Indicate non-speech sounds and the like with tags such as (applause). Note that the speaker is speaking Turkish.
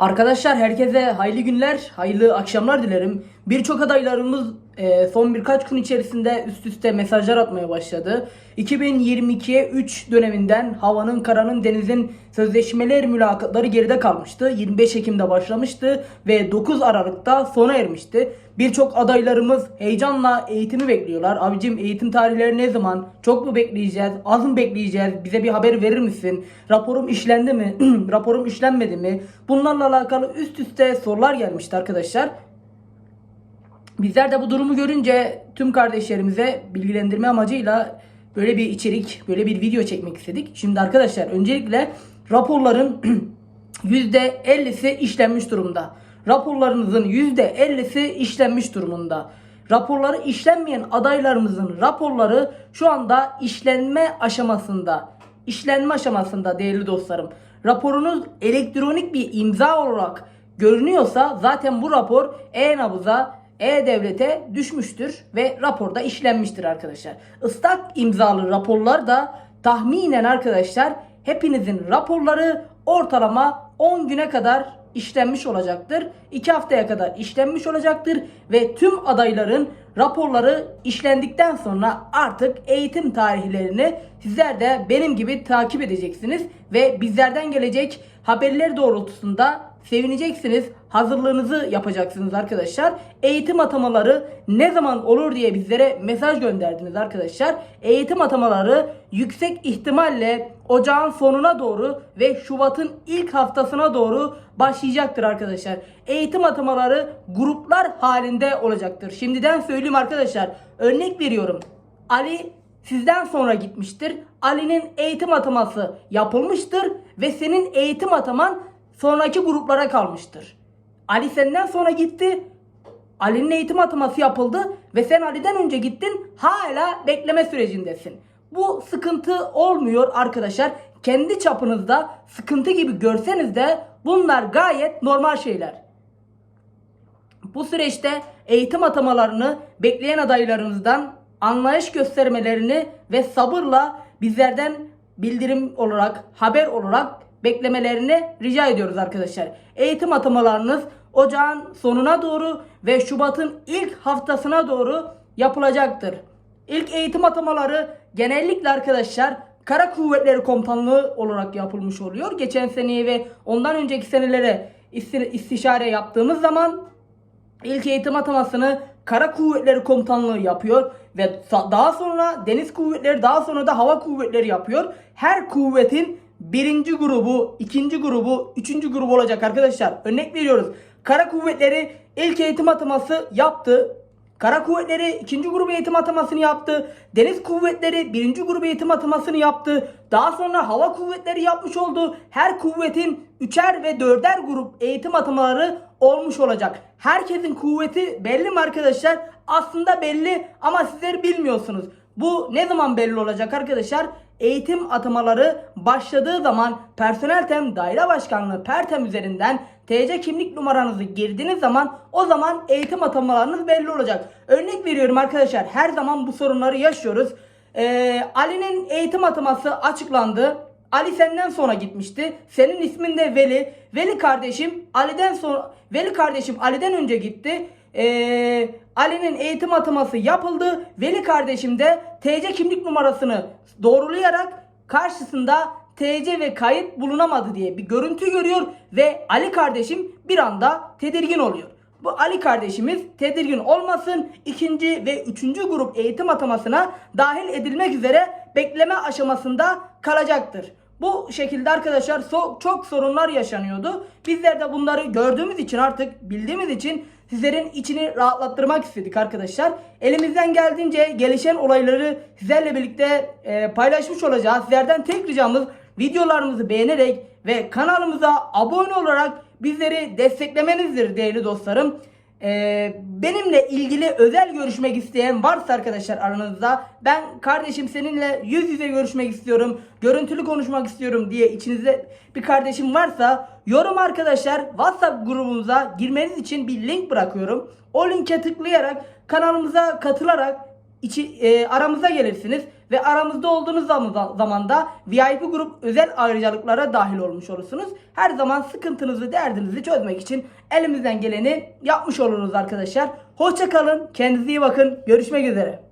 Arkadaşlar herkese hayırlı günler, hayırlı akşamlar dilerim. Birçok adaylarımız e, son birkaç gün içerisinde üst üste mesajlar atmaya başladı. 2022'ye 3 döneminden havanın, karanın, denizin sözleşmeler mülakatları geride kalmıştı. 25 Ekim'de başlamıştı ve 9 Aralık'ta sona ermişti. Birçok adaylarımız heyecanla eğitimi bekliyorlar. Abicim eğitim tarihleri ne zaman? Çok mu bekleyeceğiz? Az mı bekleyeceğiz? Bize bir haber verir misin? Raporum işlendi mi? (clears throat) Raporum işlenmedi mi? Bunlarla alakalı üst üste sorular gelmişti arkadaşlar. Bizler de bu durumu görünce tüm kardeşlerimize bilgilendirme amacıyla böyle bir içerik, böyle bir video çekmek istedik. Şimdi arkadaşlar öncelikle raporların (clears throat) %50'si işlenmiş durumda. Raporlarınızın %50'si işlenmiş durumunda. Raporları işlenmeyen adaylarımızın raporları şu anda işlenme aşamasında. İşlenme aşamasında değerli dostlarım. Raporunuz elektronik bir imza olarak görünüyorsa zaten bu rapor e-nabıza e-Devlet'e düşmüştür ve raporda işlenmiştir arkadaşlar. Islak imzalı raporlar da tahminen arkadaşlar hepinizin raporları ortalama 10 güne kadar işlenmiş olacaktır. 2 haftaya kadar işlenmiş olacaktır ve tüm adayların raporları işlendikten sonra artık eğitim tarihlerini sizler de benim gibi takip edeceksiniz ve bizlerden gelecek haberler doğrultusunda sevineceksiniz. Hazırlığınızı yapacaksınız arkadaşlar. Eğitim atamaları ne zaman olur diye bizlere mesaj gönderdiniz arkadaşlar. Eğitim atamaları yüksek ihtimalle ocağın sonuna doğru ve Şubat'ın ilk haftasına doğru başlayacaktır arkadaşlar. Eğitim atamaları gruplar halinde olacaktır. Şimdiden söyleyeyim arkadaşlar. Örnek veriyorum. Ali sizden sonra gitmiştir. Ali'nin eğitim ataması yapılmıştır ve senin eğitim ataman sonraki gruplara kalmıştır. Ali senden sonra gitti. Ali'nin eğitim ataması yapıldı ve sen Ali'den önce gittin hala bekleme sürecindesin. Bu sıkıntı olmuyor arkadaşlar. Kendi çapınızda sıkıntı gibi görseniz de bunlar gayet normal şeyler. Bu süreçte eğitim atamalarını bekleyen adaylarımızdan anlayış göstermelerini ve sabırla bizlerden bildirim olarak, haber olarak beklemelerini rica ediyoruz arkadaşlar. Eğitim atamalarınız ocağın sonuna doğru ve Şubat'ın ilk haftasına doğru yapılacaktır. İlk eğitim atamaları genellikle arkadaşlar Kara Kuvvetleri Komutanlığı olarak yapılmış oluyor. Geçen seneye ve ondan önceki senelere isti- istişare yaptığımız zaman İlk eğitim atamasını Kara Kuvvetleri Komutanlığı yapıyor ve daha sonra Deniz Kuvvetleri daha sonra da Hava Kuvvetleri yapıyor. Her kuvvetin birinci grubu, ikinci grubu, üçüncü grubu olacak arkadaşlar. Örnek veriyoruz. Kara Kuvvetleri ilk eğitim ataması yaptı. Kara Kuvvetleri ikinci grubu eğitim atamasını yaptı. Deniz Kuvvetleri birinci grubu eğitim atamasını yaptı. Daha sonra Hava Kuvvetleri yapmış oldu. Her kuvvetin üçer ve dörder grup eğitim atamaları olmuş olacak. Herkesin kuvveti belli mi arkadaşlar? Aslında belli ama sizler bilmiyorsunuz. Bu ne zaman belli olacak arkadaşlar? Eğitim atamaları başladığı zaman personel tem daire başkanlığı pertem üzerinden TC kimlik numaranızı girdiğiniz zaman o zaman eğitim atamalarınız belli olacak. Örnek veriyorum arkadaşlar her zaman bu sorunları yaşıyoruz. Ee, Ali'nin eğitim ataması açıklandı. Ali senden sonra gitmişti. Senin ismin de Veli. Veli kardeşim Ali'den sonra Veli kardeşim Ali'den önce gitti. Ee, Ali'nin eğitim ataması yapıldı. Veli kardeşim de TC kimlik numarasını doğrulayarak karşısında TC ve kayıt bulunamadı diye bir görüntü görüyor ve Ali kardeşim bir anda tedirgin oluyor. Bu Ali kardeşimiz tedirgin olmasın ikinci ve üçüncü grup eğitim atamasına dahil edilmek üzere bekleme aşamasında kalacaktır. Bu şekilde arkadaşlar çok sorunlar yaşanıyordu. Bizler de bunları gördüğümüz için artık bildiğimiz için sizlerin içini rahatlattırmak istedik arkadaşlar. Elimizden geldiğince gelişen olayları sizlerle birlikte e, paylaşmış olacağız. Sizlerden tek ricamız videolarımızı beğenerek ve kanalımıza abone olarak bizleri desteklemenizdir değerli dostlarım. Ee, benimle ilgili özel görüşmek isteyen varsa arkadaşlar aranızda ben kardeşim seninle yüz yüze görüşmek istiyorum, görüntülü konuşmak istiyorum diye içinizde bir kardeşim varsa yorum arkadaşlar WhatsApp grubumuza girmeniz için bir link bırakıyorum. O linke tıklayarak kanalımıza katılarak içi, e, aramıza gelirsiniz ve aramızda olduğunuz zaman, zamanda VIP grup özel ayrıcalıklara dahil olmuş olursunuz. Her zaman sıkıntınızı, derdinizi çözmek için elimizden geleni yapmış oluruz arkadaşlar. Hoşça kalın, kendinize iyi bakın. Görüşmek üzere.